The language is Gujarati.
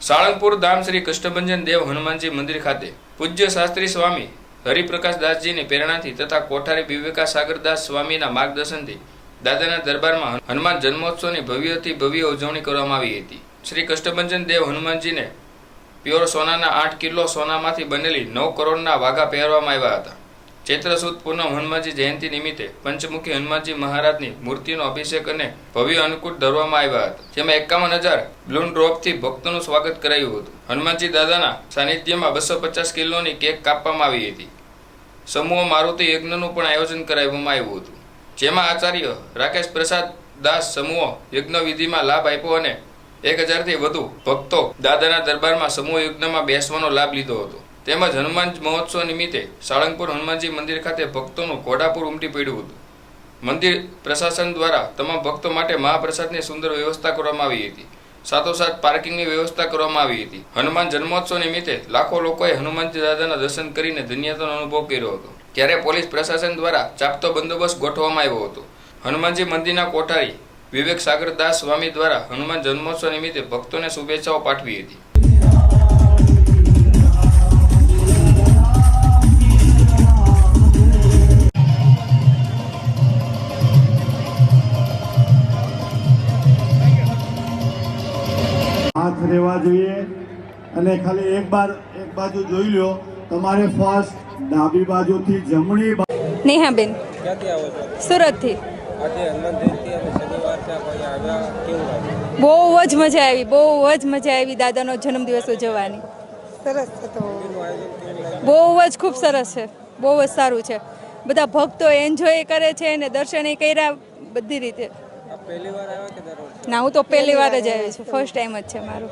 સાળંગપુર ધામ શ્રી કૃષ્ણભંજન દેવ હનુમાનજી મંદિર ખાતે પૂજ્ય શાસ્ત્રી સ્વામી હરિપ્રકાશ દાસજીની પ્રેરણાથી તથા કોઠારી વિવેકા સાગરદાસ સ્વામીના માર્ગદર્શનથી દાદાના દરબારમાં હનુમાન જન્મોત્સવની ભવ્યથી ભવ્ય ઉજવણી કરવામાં આવી હતી. શ્રી કૃષ્ણભંજન દેવ હનુમાનજીને પ્યોર સોનાના આઠ કિલો સોનામાંથી બનેલી નવ કરોડના વાઘા પહેરવામાં આવ્યા હતા. ચૈત્ર સુદ પૂનમ હનુમાનજી જયંતિ નિમિત્તે પંચમુખી હનુમાનજી મહારાજની મૂર્તિનો અભિષેક અને ભવ્ય અન્નકૂટ ધરવામાં આવ્યા હતા. જેમાં એકાવન હજાર બ્લૂન ડ્રોપથી ભક્તોનું સ્વાગત કરાયું હતું. હનુમાનજી દાદાના સાનિધ્યમાં બસો પચાસ કિલોની કેક કાપવામાં આવી હતી. સમૂહ મારુતિ યજ્ઞનું પણ આયોજન કરાવવામાં આવ્યું હતું. જેમાં આચાર્ય રાકેશ પ્રસાદ દાસ સમૂહ યજ્ઞ વિધિમાં લાભ આપ્યો અને એક હજારથી વધુ ભક્તો દાદાના દરબારમાં સમૂહ યજ્ઞમાં બેસવાનો લાભ લીધો હતો. તેમજ હનુમાન મહોત્સવ નિમિત્તે સાળંગપુર હનુમાનજી મંદિર ખાતે ભક્તોનું ઘોડાપુર ઉમટી પડ્યું હતું. મંદિર પ્રશાસન દ્વારા તમામ ભક્તો માટે મહાપ્રસાદની સુંદર વ્યવસ્થા કરવામાં આવી હતી. સાથોસાથ પાર્કિંગની વ્યવસ્થા કરવામાં આવી હતી. હનુમાન જન્મોત્સવ નિમિત્તે લાખો લોકોએ હનુમાનજી દાદાના દર્શન કરીને ધન્યતાનો અનુભવ કર્યો હતો. ત્યારે પોલીસ પ્રશાસન દ્વારા ચાપતો બંદોબસ્ત ગોઠવવામાં આવ્યો હતો. હનુમાનજી મંદિરના કોઠારી વિવેક સાગરદાસ સ્વામી દ્વારા હનુમાન જન્મોત્સવ નિમિત્તે ભક્તોને શુભેચ્છાઓ પાઠવી હતી. હાથ રહેવા જોઈએ. અને ખાલી એક બાર એક બાજુ જોઈ લો તમારે ફર્સ્ટ ડાબી બાજુથી જમણી નેહાબેન સુરતથી. બહુ જ મજા આવી બહુ જ મજા આવી દાદાનો જન્મદિવસ ઉજવવાની. સરસ હતો બહુ જ ખૂબ સરસ છે બહુ જ સારું છે. બધા ભક્તો એન્જોય કરે છે અને દર્શન કર્યા બધી રીતે. ના હું તો પહેલી વાર જ આવી છું. ફર્સ્ટ ટાઈમ જ છે મારું.